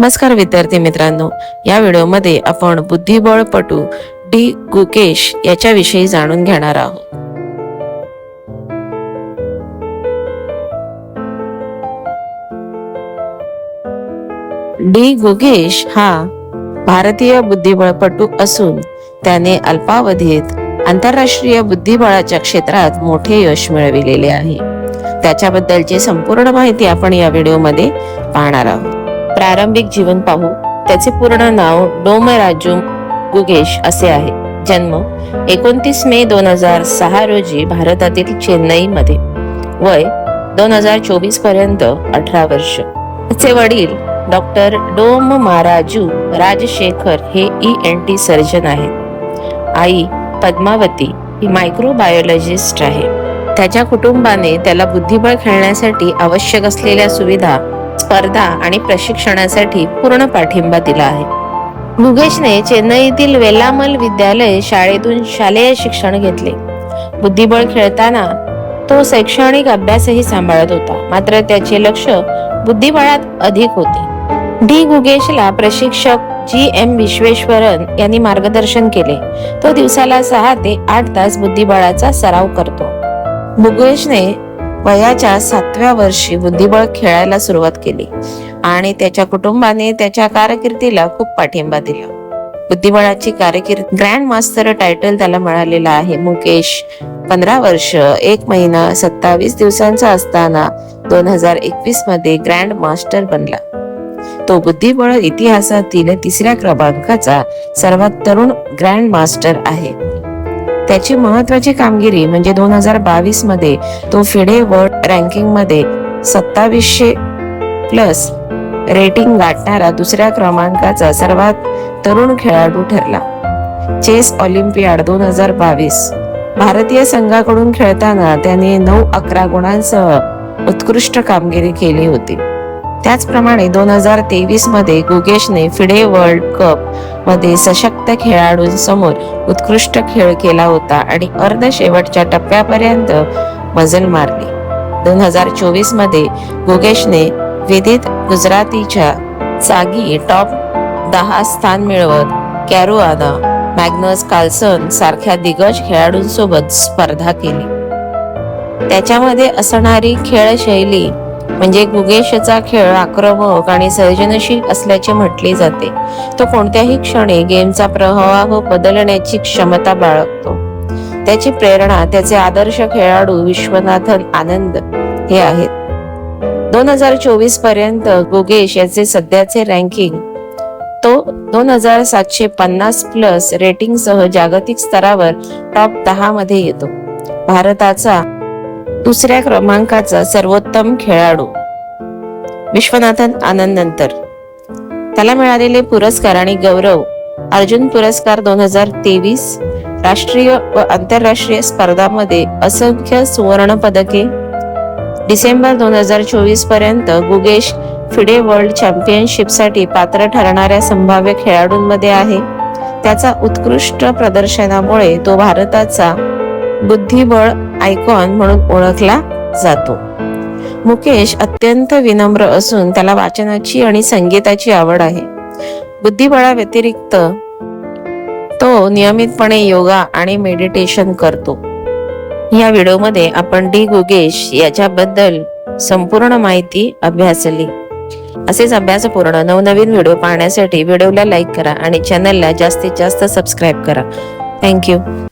नमस्कार विद्यार्थी मित्रांनो या व्हिडिओमध्ये आपण बुद्धिबळपटू डी गुकेश याच्याविषयी जाणून घेणार आहोत. डी गुगेश हा भारतीय बुद्धिबळपटू असून त्याने अल्पावधीत आंतरराष्ट्रीय बुद्धिबळाच्या क्षेत्रात मोठे यश मिळविलेले आहे. त्याच्याबद्दलची संपूर्ण माहिती आपण या व्हिडिओमध्ये पाहणार आहोत. प्रारंभिक जीवन पाहू. त्याचे पूर्ण नाव डोमराजू गुगेश असे आहे. जन्म एकोणतीस मे दोन हजार सहा रोजी भारतातील चेन्नई मध्ये वय दोन हजार चोवीसपर्यंत अठरा वर्ष. त्याचे वडील डॉक्टर डोम महाराजू राजशेखर हे ई एन टी सर्जन आहेत. आई पद्मावती ही मायक्रोबायोलॉजिस्ट आहे. त्याच्या कुटुंबाने त्याला बुद्धिबळ खेळण्यासाठी आवश्यक असलेल्या सुविधा स्पर्धा आणि प्रशिक्षणासाठी पूर्ण पाठिंबा दिला आहे. मुगेशने चेन्नईतील वेलामल विद्यालय शाळेतून शालेय शिक्षण घेतले. बुद्धिबळ खेळताना तो शैक्षणिक अभ्यासही सांभाळत होता. मात्र त्याचे लक्ष बुद्धिबळात अधिक होते. डी. गुगेशला प्रशिक्षक जी. एम. विश्वेश्वरन यांनी मार्गदर्शन केले. तो दिवसाला सहा ते आठ तास बुद्धिबळाचा सराव करतो. मुगेशने वयाच्या सातव्या वर्षी बुद्धिबळ खेळायला सुरुवात केली आणि त्याच्या कुटुंबाने त्याच्या कारकिर्दीला खूप पाठिंबा दिला. बुद्धिबळाची कारकीर्द ग्रँड मास्टर टायटल त्याला मिळालेला आहे. मुकेश पंधरा वर्ष एक महिना सत्तावीस दिवसांचा असताना दोन हजार एकवीसमध्ये ग्रँड मास्टर बनला. तो बुद्धिबळ इतिहासातील तिसऱ्या क्रमांकाचा सर्वात तरुण ग्रँड मास्टर आहे. त्याची महत्वाची कामगिरी म्हणजे दोन हजार बावीसमध्ये तो फिडे वर्ल्ड रँकिंगमध्ये सत्तावीसशे प्लस रेटिंग गाठणारा दुसऱ्या क्रमांकाचा सर्वात तरुण खेळाडू ठरला. चेस ऑलिम्पियाड दोन हजार बावीस. भारतीय संघाकडून खेळताना त्याने नऊ अकरा गुणांसह उत्कृष्ट कामगिरी केली होती. त्याचप्रमाणे दोन हजार तेवीसमध्ये गुगेशने फिडे वर्ल्ड कपमध्ये सशक्त खेळाडूंसमोर उत्कृष्ट खेळ केला होता आणि अर्ध शेवटच्या टप्प्यापर्यंत मजल मारली. दोन हजार चोवीसमध्ये गुगेशने विदित गुजरातीच्या जागी टॉप दहा स्थान मिळवत कॅरुआना मॅग्नस कार्लसन सारख्या दिग्गज खेळाडूंसोबत स्पर्धा केली. त्याच्यामध्ये असणारी खेळशैली म्हणजे गुगेशचा खेळ आक्रमक आणि सर्जनशील असल्याचे म्हटले जाते. तो कोणत्याही क्षणी गेमचा प्रवाह बदलण्याची क्षमता बाळगतो. त्याची प्रेरणा त्याचे आदर्श खेळाडू विश्वनाथन आनंद हे आहेत. दोन हजार चोवीसपर्यंत गुगेश याचे सध्याचे रँकिंग तो दोन हजार सातशे पन्नास प्लस रेटिंग सह जागतिक स्तरावर टॉप दहा मध्ये येतो. भारताचा दुसऱ्या क्रमांकाचा सर्वोत्तम खेळाडू. विश्वनाथन आनंद नंतर. त्याला मिळालेले पुरस्कार आणि गौरव अर्जुन पुरस्कार दोन हजार तेवीस राष्ट्रीय व आंतरराष्ट्रीय स्पर्धामध्ये असंख्य सुवर्ण पदके डिसेंबर दोन हजार चोवीसपर्यंत गुगेश फिडे वर्ल्ड चॅम्पियनशिपसाठी पात्र ठरणाऱ्या संभाव्य खेळाडूंमध्ये आहे. त्याचा उत्कृष्ट प्रदर्शनामुळे तो भारताचा बुद्धिबळ आयकॉन म्हणून ओळखला जातो. मुकेश अत्यंत विनम्र असून त्याला वाचनाची आणि संगीताची आवड आहे. बुद्धिबळा व्यतिरिक्त तो नियमितपणे योगा आणि मेडिटेशन करतो. या व्हिडिओमध्ये आपण डी गुगेश याच्याबद्दल संपूर्ण माहिती अभ्यासली. असेच अभ्यासपूर्ण नवनवीन व्हिडिओ पाहण्यासाठी व्हिडिओला लाईक करा आणि चॅनलला जास्तीत जास्त सबस्क्राईब करा. थँक्यू